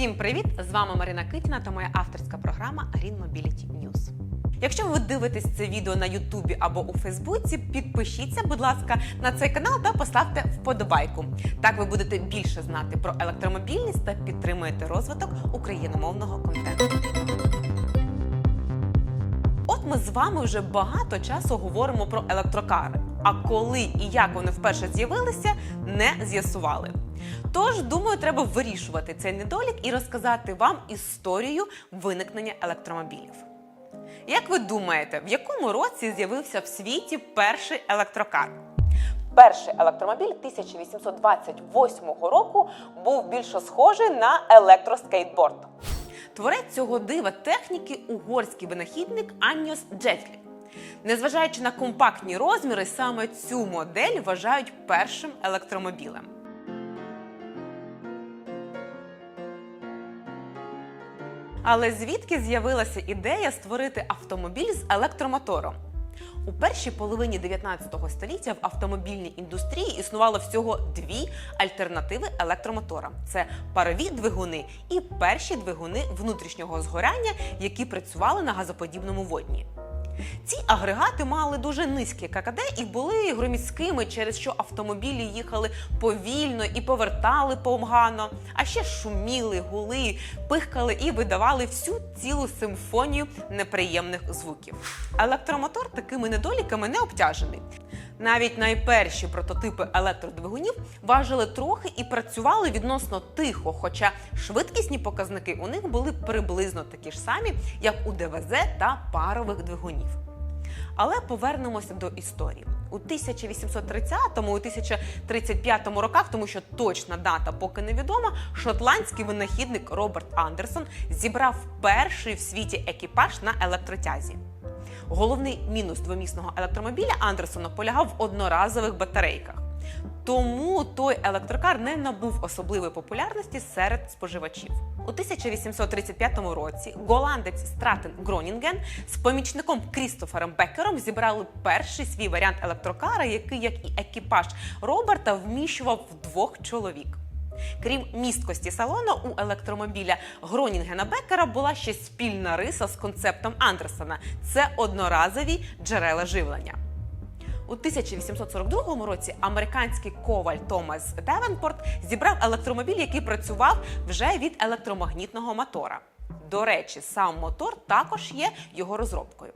Всім привіт! З вами Марина Китіна та моя авторська програма Green Mobility News. Якщо ви дивитесь це відео на Ютубі або у Фейсбуці, підпишіться, будь ласка, на цей канал та поставте вподобайку. Так ви будете більше знати про електромобільність та підтримуєте розвиток україномовного контенту. От ми з вами вже багато часу говоримо про електрокари. А коли і як вони вперше з'явилися, не з'ясували. Тож, думаю, треба вирішувати цей недолік і розказати вам історію виникнення електромобілів. Як ви думаєте, в якому році з'явився в світі перший електрокар? Перший електромобіль 1828 року був більше схожий на електроскейтборд. Творець цього дива техніки угорський винахідник Аньос Джетлі. Незважаючи на компактні розміри, саме цю модель вважають першим електромобілем. Але звідки з'явилася ідея створити автомобіль з електромотором? У першій половині 19 століття в автомобільній індустрії існувало всього дві альтернативи електромотора: це парові двигуни і перші двигуни внутрішнього згоряння, які працювали на газоподібному водні. Ці агрегати мали дуже низькі ККД і були громіськими, через що автомобілі їхали повільно і повертали погано, а ще шуміли, гули, пихкали і видавали всю цілу симфонію неприємних звуків. Електромотор такими недоліками не обтяжений. Навіть найперші прототипи електродвигунів важили трохи і працювали відносно тихо, хоча швидкісні показники у них були приблизно такі ж самі, як у ДВЗ та парових двигунів. Але повернемося до історії. У 1830 у 1035 роках, тому що точна дата поки невідома, шотландський винахідник Роберт Андерсон зібрав перший в світі екіпаж на електротязі. Головний мінус двомісного електромобіля Андерсона полягав в одноразових батарейках. Тому той електрокар не набув особливої популярності серед споживачів. У 1835 році голландець Стратен Гронінген з помічником Крістофером Беккером зібрали перший свій варіант електрокара, який, як і екіпаж Роберта, вміщував двох чоловік. Крім місткості салону, у електромобіля Гронінгена Беккера була ще спільна риса з концептом Андерсона це одноразові джерела живлення. У 1842 році американський коваль Томас Девенпорт зібрав електромобіль, який працював вже від електромагнітного мотора. До речі, сам мотор також є його розробкою.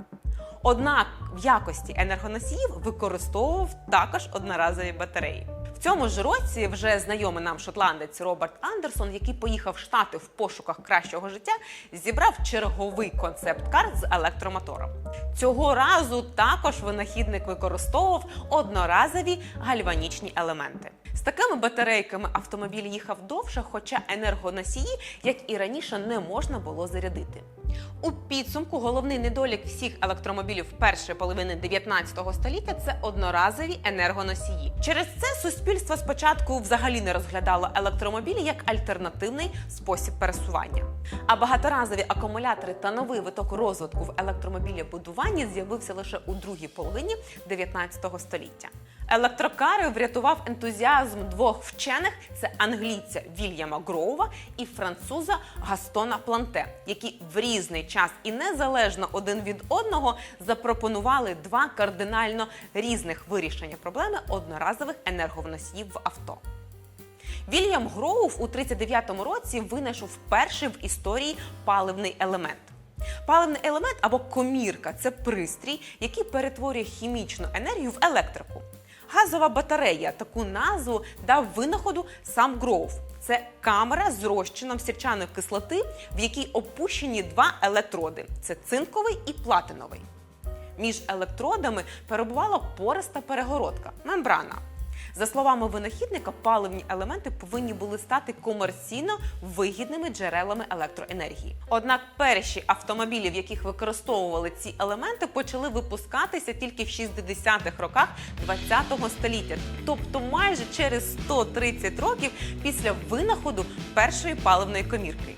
Однак в якості енергоносіїв використовував також одноразові батареї. Цьому ж році вже знайомий нам шотландець Роберт Андерсон, який поїхав в Штати в пошуках кращого життя, зібрав черговий концепт-карт з електромотором. Цього разу також винахідник використовував одноразові гальванічні елементи. З такими батарейками автомобіль їхав довше, хоча енергоносії, як і раніше, не можна було зарядити. У підсумку головний недолік всіх електромобілів першої половини 19 століття це одноразові енергоносії. Через це суспільство спочатку взагалі не розглядало електромобілі як альтернативний спосіб пересування. А багаторазові акумулятори та новий виток розвитку в електромобілі-будуванні з'явився лише у другій половині 19 століття. Електрокари врятував ентузіазм двох вчених: це англійця Вільяма Гроува і француза Гастона Планте, які в різний час і незалежно один від одного запропонували два кардинально різних вирішення проблеми одноразових енерговносіїв в авто. Вільям Гроув у 39-му році винайшов перший в історії паливний елемент. Паливний елемент або комірка це пристрій, який перетворює хімічну енергію в електрику. Газова батарея таку назву дав винаходу сам Гроув. Це камера з розчином сірчаної кислоти, в якій опущені два електроди: це цинковий і платиновий. Між електродами перебувала пориста перегородка мембрана. За словами винахідника, паливні елементи повинні були стати комерційно вигідними джерелами електроенергії. Однак перші автомобілі, в яких використовували ці елементи, почали випускатися тільки в 60-х роках ХХ століття, тобто майже через 130 років після винаходу першої паливної комірки.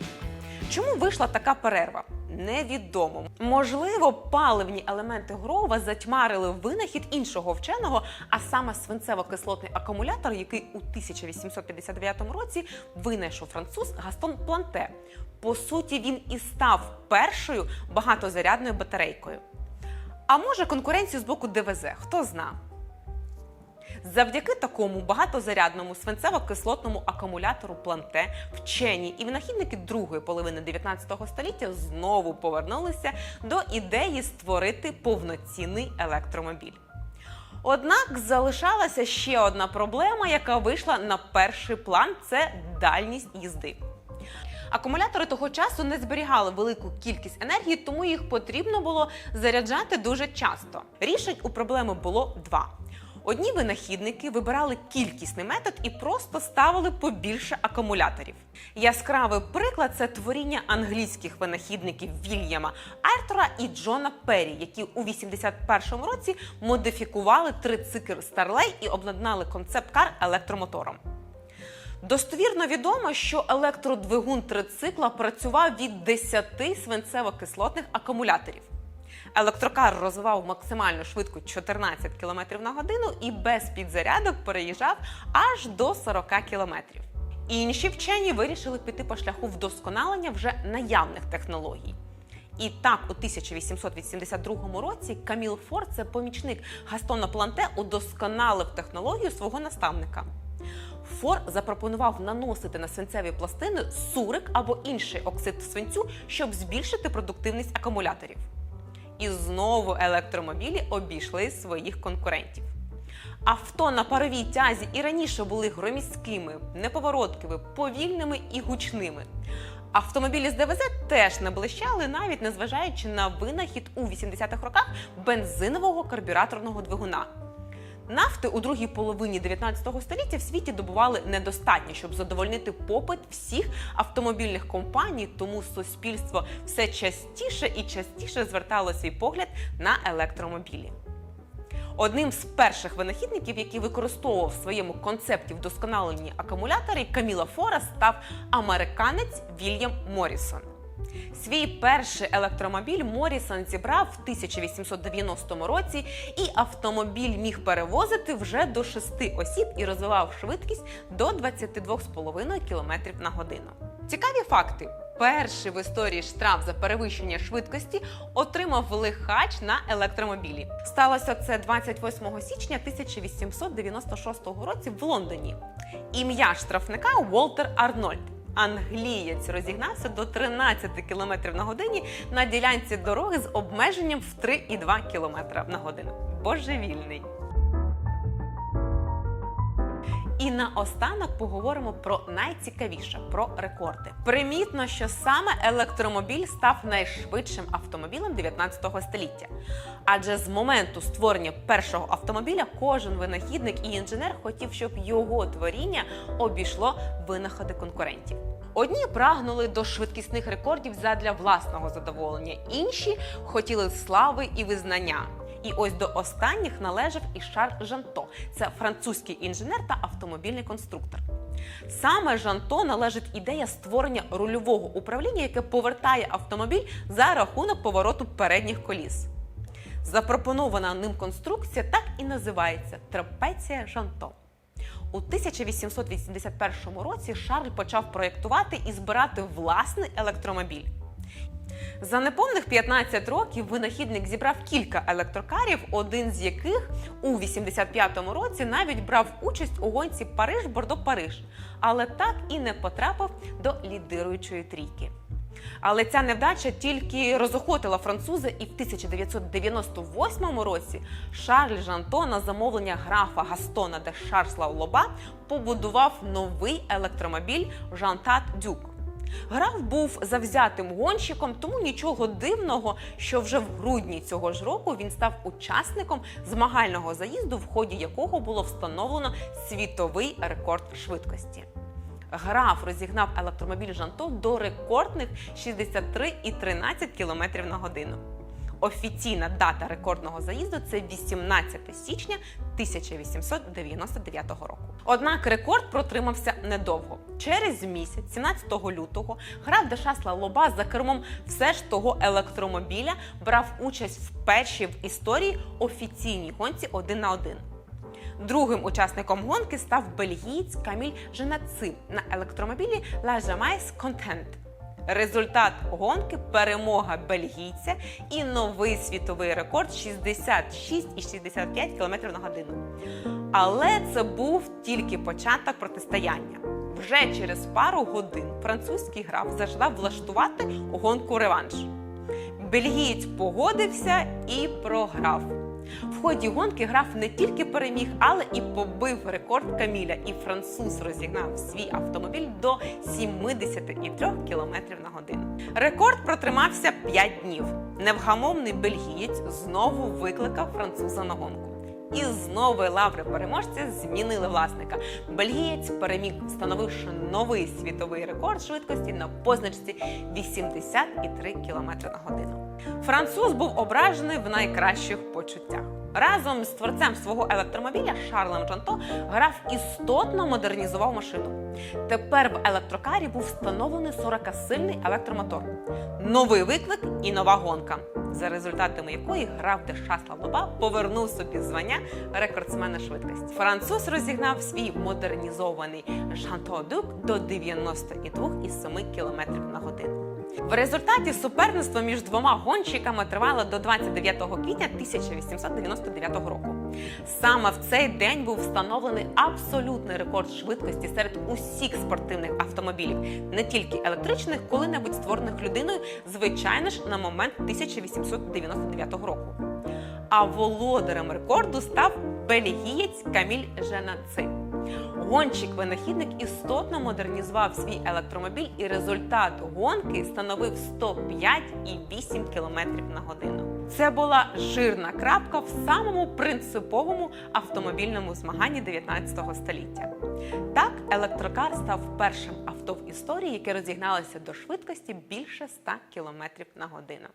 Чому вийшла така перерва? Невідомо. Можливо, паливні елементи Грова затьмарили винахід іншого вченого, а саме свинцево-кислотний акумулятор, який у 1859 році винайшов француз Гастон Планте. По суті, він і став першою багатозарядною батарейкою. А може конкуренцію з боку ДВЗ, хто зна. Завдяки такому багатозарядному свинцево-кислотному акумулятору планте вчені і винахідники другої половини 19 століття знову повернулися до ідеї створити повноцінний електромобіль. Однак залишалася ще одна проблема, яка вийшла на перший план це дальність їзди. Акумулятори того часу не зберігали велику кількість енергії, тому їх потрібно було заряджати дуже часто. Рішень у проблеми було два. Одні винахідники вибирали кількісний метод і просто ставили побільше акумуляторів. Яскравий приклад це творіння англійських винахідників Вільяма Артура і Джона Перрі, які у 81-му році модифікували трицикл Starley і обладнали концепт-кар електромотором. Достовірно відомо, що електродвигун трицикла працював від 10 свинцево-кислотних акумуляторів. Електрокар розвивав максимальну швидкість 14 км на годину і без підзарядок переїжджав аж до 40 км. Інші вчені вирішили піти по шляху вдосконалення вже наявних технологій. І так, у 1882 році Каміл Форд, це помічник Гастона Планте, удосконалив технологію свого наставника. Фор запропонував наносити на свинцеві пластини сурик або інший оксид свинцю, щоб збільшити продуктивність акумуляторів. І знову електромобілі обійшли своїх конкурентів. Авто на паровій тязі і раніше були громіськими, неповороткими, повільними і гучними. Автомобілі з ДВЗ теж не блищали, навіть незважаючи на винахід у 80-х роках бензинового карбюраторного двигуна. Нафти у другій половині 19 століття в світі добували недостатньо, щоб задовольнити попит всіх автомобільних компаній, тому суспільство все частіше і частіше звертало свій погляд на електромобілі. Одним з перших винахідників, який використовував в своєму концепті вдосконалені акумулятори Каміла Фора, став американець Вільям Морісон. Свій перший електромобіль Морісон зібрав в 1890 році, і автомобіль міг перевозити вже до 6 осіб і розвивав швидкість до 22,5 км на годину. Цікаві факти. Перший в історії штраф за перевищення швидкості отримав лихач на електромобілі. Сталося це 28 січня 1896 році в Лондоні. Ім'я штрафника Уолтер Арнольд. Англієць розігнався до 13 км на годині на ділянці дороги з обмеженням в 3,2 км на годину. Божевільний. І наостанок поговоримо про найцікавіше про рекорди. Примітно, що саме електромобіль став найшвидшим автомобілем 19 століття. Адже з моменту створення першого автомобіля кожен винахідник і інженер хотів, щоб його творіння обійшло винаходи конкурентів. Одні прагнули до швидкісних рекордів задля власного задоволення, інші хотіли слави і визнання. І ось до останніх належав і Шарль Жанто. Це французький інженер та автомобільний конструктор. Саме Жанто належить ідея створення рульового управління, яке повертає автомобіль за рахунок повороту передніх коліс. Запропонована ним конструкція так і називається трапеція Жанто. У 1881 році Шарль почав проєктувати і збирати власний електромобіль. За неповних 15 років винахідник зібрав кілька електрокарів, один з яких у 85-му році навіть брав участь у гонці Париж-Бордо-Париж, але так і не потрапив до лідируючої трійки. Але ця невдача тільки розохотила француза, і в 1998 році Шарль Жанто на замовлення графа Гастона де Шарсла Лоба побудував новий електромобіль Жантат Дюк. Граф був завзятим гонщиком, тому нічого дивного, що вже в грудні цього ж року він став учасником змагального заїзду, в ході якого було встановлено світовий рекорд швидкості. Граф розігнав електромобіль Жанто до рекордних 63,13 км на годину. Офіційна дата рекордного заїзду це 18 січня 1899 року. Однак рекорд протримався недовго. Через місяць, 17 лютого, граф Дешасла Лоба за кермом все ж того електромобіля брав участь в першій в історії офіційній гонці один на один. Другим учасником гонки став бельгієць Каміль Женаци на електромобілі La Jamais Content. Результат гонки перемога бельгійця і новий світовий рекорд 66,65 км на годину. Але це був тільки початок протистояння. Вже через пару годин французький граф зажадав влаштувати гонку реванш. Бельгієць погодився і програв. В ході гонки граф не тільки переміг, але і побив рекорд Каміля. І француз розігнав свій автомобіль до 73 км на годину. Рекорд протримався 5 днів. Невгамовний бельгієць знову викликав француза на гонку. І знову лаври переможця змінили власника. Бельгієць переміг, встановивши новий світовий рекорд швидкості на позначці 83 км на годину. Француз був ображений в найкращих почуттях. Разом з творцем свого електромобіля Шарлем Жанто граф істотно модернізував машину. Тепер в електрокарі був встановлений 40-сильний електромотор. Новий виклик і нова гонка, за результатами якої граф Дешасла Лоба повернув собі звання рекордсмена швидкості. Француз розігнав свій модернізований Жанто Дюк до 92,7 км на годину. В результаті суперництво між двома гонщиками тривало до 29 квітня 1899 року. Саме в цей день був встановлений абсолютний рекорд швидкості серед усіх спортивних автомобілів, не тільки електричних, коли-небудь створених людиною, звичайно ж, на момент 1899 року. А володарем рекорду став бельгієць Каміль Женаци. Гонщик-винахідник істотно модернізував свій електромобіль, і результат гонки становив 105,8 км на годину. Це була жирна крапка в самому принциповому автомобільному змаганні 19 століття. Так, електрокар став першим авто в історії, яке розігналося до швидкості більше 100 км на годину.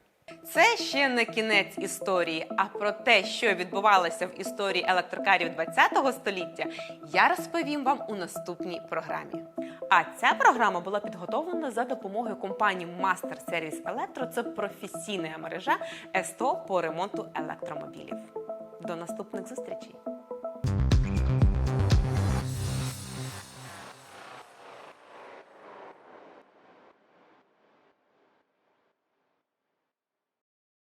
Це ще не кінець історії. А про те, що відбувалося в історії електрокарів ХХ століття, я розповім вам у наступній програмі. А ця програма була підготовлена за допомогою компанії Master Service Electro. Це професійна мережа СТО по ремонту електромобілів. До наступних зустрічей!